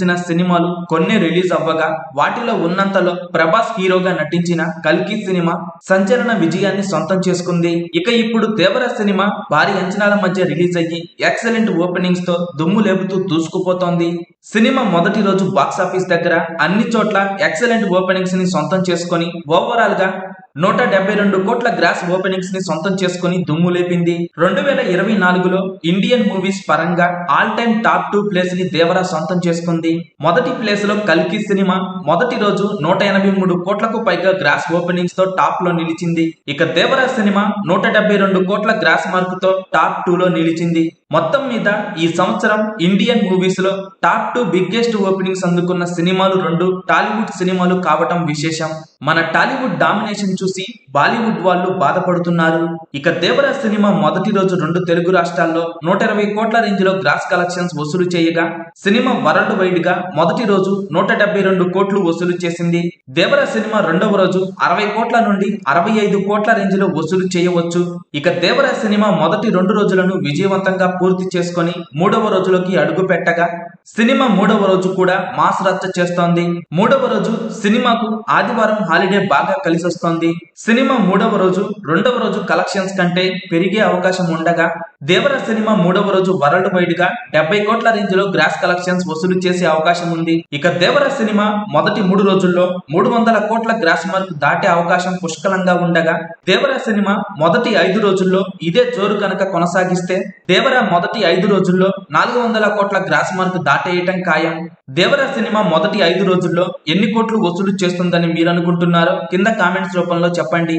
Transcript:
నటించిన సినిమాలు కొన్ని రిలీజ్ అవ్వగా వాటిలో ఉన్నంతలో ప్రభాస్ హీరోగా నటించిన కల్కి సినిమా సంచలన విజయాన్ని సొంతం చేసుకుంది. ఇక ఇప్పుడు దేవర సినిమా భారీ అంచనాల మధ్య రిలీజ్ అయ్యి ఎక్సలెంట్ ఓపెనింగ్స్తో దుమ్ము లేపుతూ దూసుకుపోతోంది. సినిమా మొదటి రోజు బాక్సాఫీస్ దగ్గర అన్ని చోట్ల ఎక్సలెంట్ ఓపెనింగ్స్ని సొంతం చేసుకొని ఓవరాల్గా నూట డెబ్బై రెండు కోట్ల గ్రాస్ ఓపెనింగ్స్ని సొంతం చేసుకుని దుమ్ము లేపింది. రెండు వేల ఇరవై నాలుగులో ఇండియన్ మూవీస్ పరంగా ఆల్ టైమ్ టాప్ టూ ప్లేస్ని దేవరా సొంతం చేసుకుంది. మొదటి ప్లేస్లో కల్కి సినిమా మొదటి రోజు నూట ఎనభై మూడు కోట్లకు పైగా గ్రాస్ ఓపెనింగ్స్తో టాప్లో నిలిచింది. ఇక దేవరా సినిమా నూట డెబ్బై రెండు కోట్ల గ్రాస్ మార్క్తో టాప్ టూ లో నిలిచింది. మొత్తం మీద ఈ సంవత్సరం ఇండియన్ మూవీస్లో టాప్ టూ బిగ్గెస్ట్ ఓపెనింగ్స్ అందుకున్న సినిమాలు రెండు టాలీవుడ్ సినిమాలు కావటం విశేషం. మన టాలీవుడ్ డామినేషన్ చూసి బాలీవుడ్ వాళ్ళు బాధపడుతున్నారు. ఇక దేవరా సినిమా మొదటి రోజు రెండు తెలుగు రాష్ట్రాల్లో నూట ఇరవై కోట్ల రేంజ్లో గ్రాస్ కలెక్షన్స్ వసూలు చేయగా సినిమా వరల్డ్ వైడ్గా మొదటి రోజు నూట డెబ్బై రెండు కోట్లు వసూలు చేసింది. దేవర సినిమా రెండవ రోజు అరవై కోట్ల నుండి అరవై ఐదు కోట్ల రేంజ్లో వసూలు చేయవచ్చు. ఇక దేవర సినిమా మొదటి రెండు రోజులను విజయవంతంగా పూర్తి చేసుకొని మూడవ రోజులోకి అడుగు పెట్టగా సినిమా మూడవ రోజు కూడా మాస్ రచ్చ చేస్తోంది. మూడవ రోజు సినిమాకు ఆదివారం హాలిడే బాగా కలిసి వస్తోంది సినిమా మూడవ రోజు రెండవ రోజు కలెక్షన్స్ కంటే పెరిగే అవకాశం ఉండగా దేవర సినిమా మూడవ రోజు వరల్డ్ వైడ్గా డెబ్బై కోట్ల రేంజ్లో గ్రాస్ కలెక్షన్స్ వసూలు చేసే అవకాశం ఉంది. ఇక దేవర సినిమా మొదటి మూడు రోజుల్లో మూడు వందల కోట్ల గ్రాస్ మార్క్ దాటే అవకాశం పుష్కలంగా ఉండగా దేవర సినిమా మొదటి ఐదు రోజుల్లో ఇదే జోరు కనుక కొనసాగిస్తే దేవర మొదటి ఐదు రోజుల్లో నాలుగు వందల కోట్ల గ్రాస్ మార్క్ దాటేయటం ఖాయం. దేవర సినిమా మొదటి ఐదు రోజుల్లో ఎన్ని కోట్లు వసూలు చేస్తుందని మీరు అనుకుంటున్నారో కింద కామెంట్స్ రూపంలో చెప్పండి.